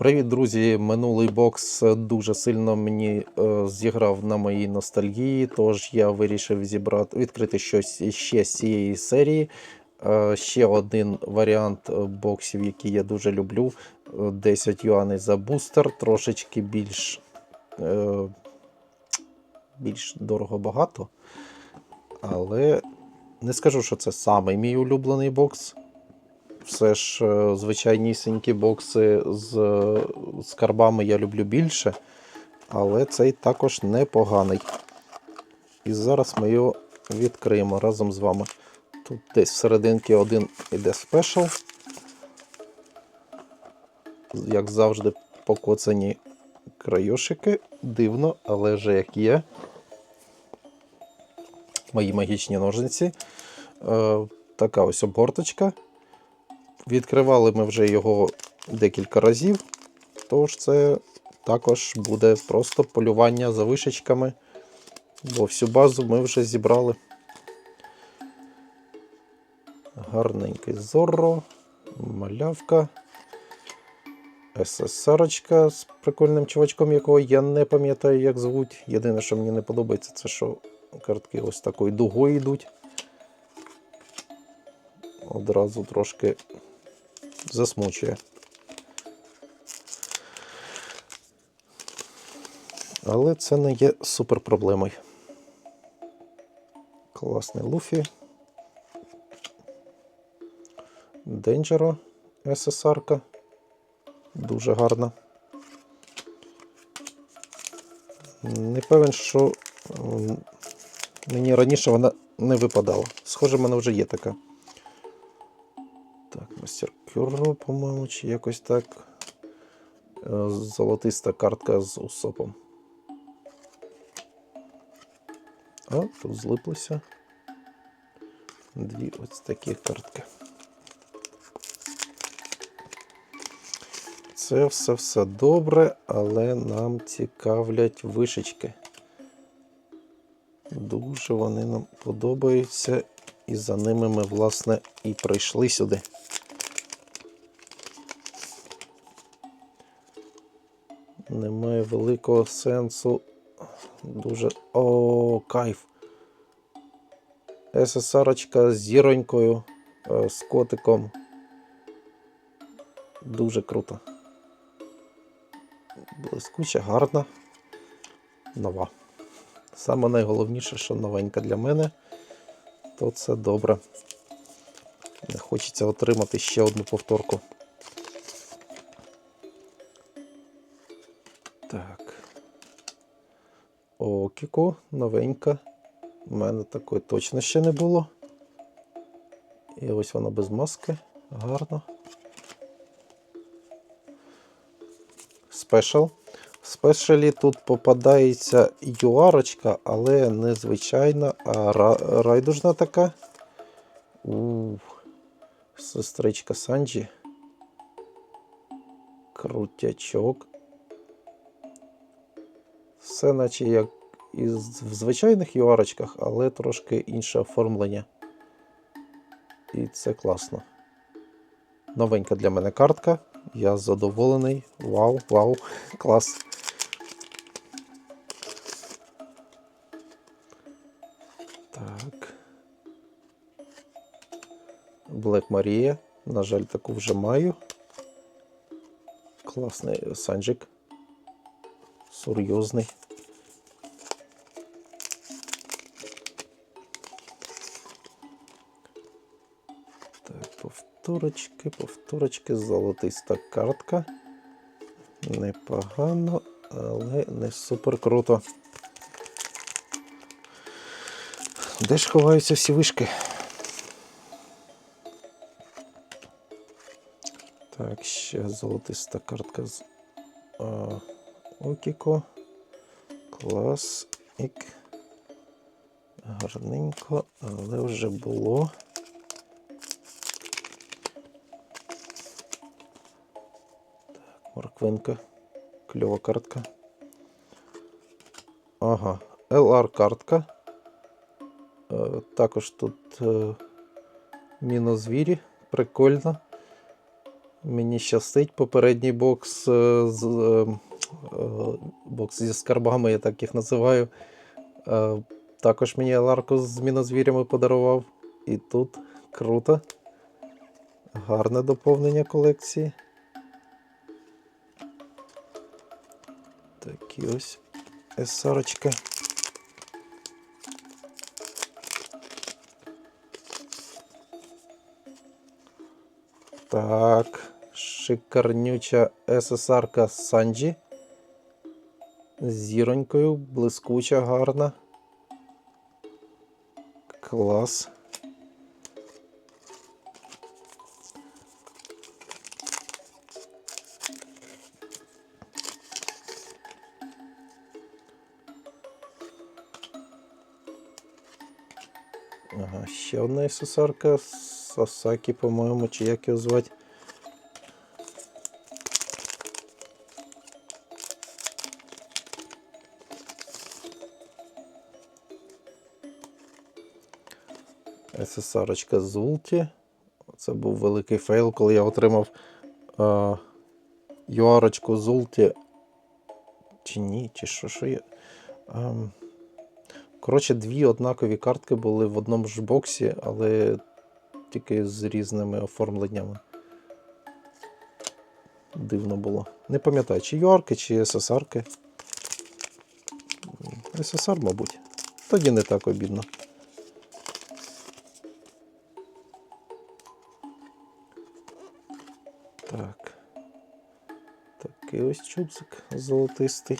Привіт, друзі! Минулий бокс дуже сильно мені е, зіграв на моїй ностальгії, тож я вирішив зібрати, відкрити щось ще з цієї серії. Е, ще один варіант боксів, який я дуже люблю. Е, 10 юаней за бустер, трошечки більш, е, більш дорого багато. Але не скажу, що це самий мій улюблений бокс. Все ж е, звичайнісінькі бокси з е, скарбами я люблю більше, але цей також непоганий. І зараз ми його відкриємо разом з вами. Тут десь всерединки один іде спешл. Як завжди, покоцані крайошики. Дивно, але вже як є. Мої магічні ножниці. Е, така ось обгорточка. Відкривали ми вже його декілька разів, тож це також буде просто полювання за вишечками, бо всю базу ми вже зібрали. Гарненький зорро, малявка, СССРочка з прикольним чувачком, якого я не пам'ятаю, як звуть. Єдине, що мені не подобається, це що картки ось такою дугою йдуть. Одразу трошки засмучує. Але це не є супер проблемою. Класний Луфі. Денджеро СССР. Дуже гарна. Не певен, що мені раніше вона не випадала. Схоже, в мене вже є така. Так, мастер Кюро, по-моєму, чи якось так. Е, Золотиста картка з усопом. А, тут злиплося. Дві ось такі картки. Це все все добре, але нам цікавлять вишечки. Дуже вони нам подобаються, і за ними ми, власне, і прийшли сюди. Немає великого сенсу. Дуже. О, кайф. СССРочка з зіронькою, е, з котиком. Дуже круто. Блискуча, гарна, нова. Саме найголовніше, що новенька для мене, то це добре. Хочеться отримати ще одну повторку. Так. Окіко, новенька. У мене такої точно ще не було. І ось вона без маски. Гарно. Спешл. Спешалі тут попадається юарочка, але не звичайна, а райдужна така. У, сестричка Санджі. Крутячок. Все наче як і в звичайних юарочках, але трошки інше оформлення. І це класно. Новенька для мене картка. Я задоволений. Вау, вау, клас. Так. Блек Марія. На жаль, таку вже маю. Класний санджик. Серйозний. Так, повторочки, повторочки, золотиста картка. Непогано, але не супер круто. Де ж ховаються всі вишки? Так, ще золотиста картка з Окіко. Клас. Ік. Гарненько, але вже було. Так, Морквинка. Кльова картка. Ага. LR картка. Е, також тут е, мінозвірі. Прикольно. Мені щастить попередній бокс е, з е, бокс зі скарбами, я так їх називаю. Е, Також мені Аларку з мінозвірями подарував. І тут круто. Гарне доповнення колекції. Такі ось есарочки. Так, шикарнюча ССРка Санджі. Зіронькою, блискуча, гарна. Клас. Ага, ще одна ССРка Сасакі, по-моєму, чи як його звати. СССРочка з Улті. Це був великий фейл, коли я отримав е, юарочку з Улті. Чи ні, чи що, що є. Ем, Коротше, дві однакові картки були в одному ж боксі, але тільки з різними оформленнями. Дивно було. Не пам'ятаю, чи юарки, чи СССРки. СССР, мабуть. Тоді не так обідно. Так. Такий ось чудзик золотистий.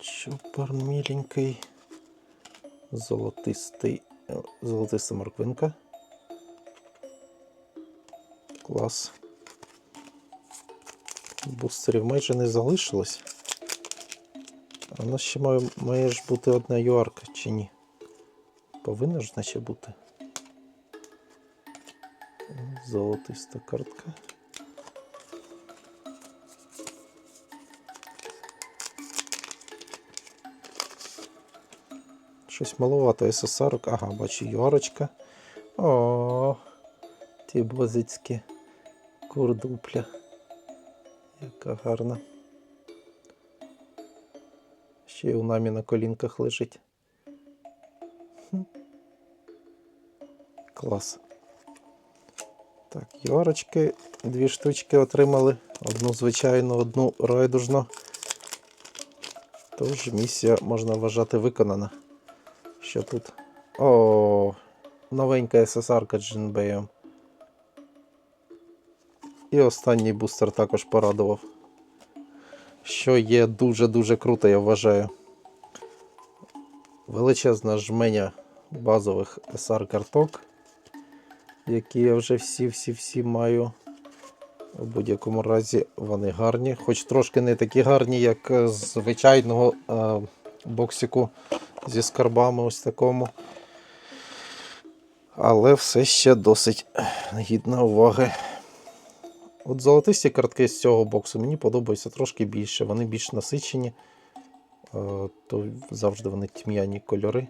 Чопор міленький. Золотистий. е, Золотиста морквинка. Клас. Бустерів майже не залишилось. А у нас ще має, має ж бути одна юарка, чи ні? Повинна ж наче бути. Золотиста картка. Щось маловато СССР. Ага, бачу юарочка. О, ті бозицькі курдупля. Яка гарна. Ще й у намі на колінках лежить. Клас. Так, юарочки, дві штучки отримали. Одну звичайну, одну райдужну. Тож місія можна вважати виконана. Що тут? О, новенька СССРка Джинбеєм. І останній бустер також порадував. Що є дуже-дуже круто, я вважаю. Величезна жменя базових SR карток, які я вже всі-всі-всі маю. У будь-якому разі вони гарні, хоч трошки не такі гарні, як звичайного е, боксику зі скарбами ось такому. Але все ще досить гідна уваги. От золотисті картки з цього боксу мені подобаються трошки більше. Вони більш насичені, е, то завжди вони тьмяні кольори.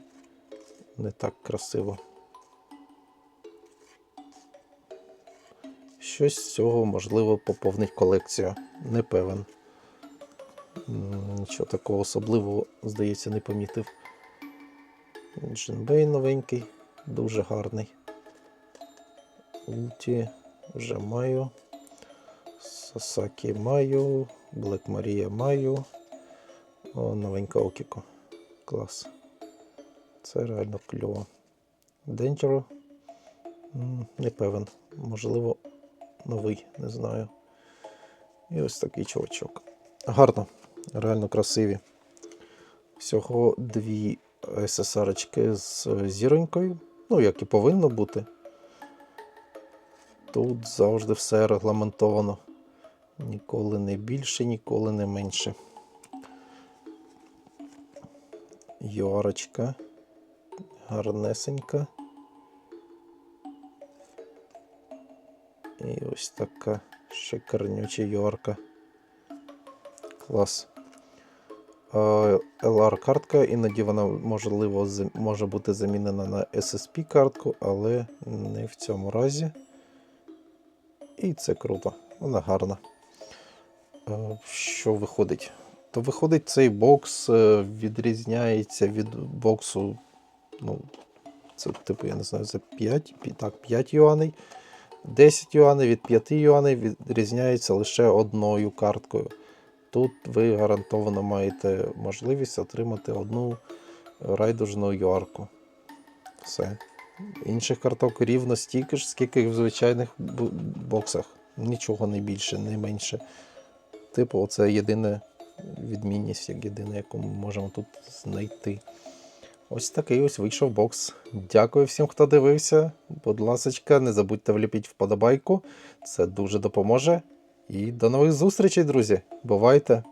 Не так красиво. Щось з цього можливо поповнить колекцію. Не певен. Нічого такого особливого, здається, не помітив. Джинбей новенький, дуже гарний. Ульті вже маю. Сасакі маю. Блек Марія маю. О, новенька Окіко. Клас. Це реально кльово. Денджеро. Не певен. Можливо, новий, не знаю. І ось такий чувачок. Гарно, реально красиві. Всього дві СССРочки з зіронькою. Ну, як і повинно бути. Тут завжди все регламентовано. Ніколи не більше, ніколи не менше. Йорочка. Гарнесенька. І ось така шикарнюча йорка. Клас. LR-картка, іноді вона можливо може бути замінена на SSP-картку, але не в цьому разі. І це круто, вона гарна. Е, Що виходить? То виходить, цей бокс е, відрізняється від боксу. Ну, це, типу, я не знаю, за 5, так, 5 юаней. 10 юаней від 5 юаней відрізняється лише одною карткою. Тут ви гарантовано маєте можливість отримати одну райдужну юарку. Все. Інших карток рівно стільки ж, скільки в звичайних боксах. Нічого не більше, не менше. Типу, це єдина відмінність, як єдина, яку ми можемо тут знайти. Ось такий ось вийшов бокс. Дякую всім, хто дивився. Будь ласка, не забудьте вліпіть вподобайку. Це дуже допоможе. І до нових зустрічей, друзі. Бувайте!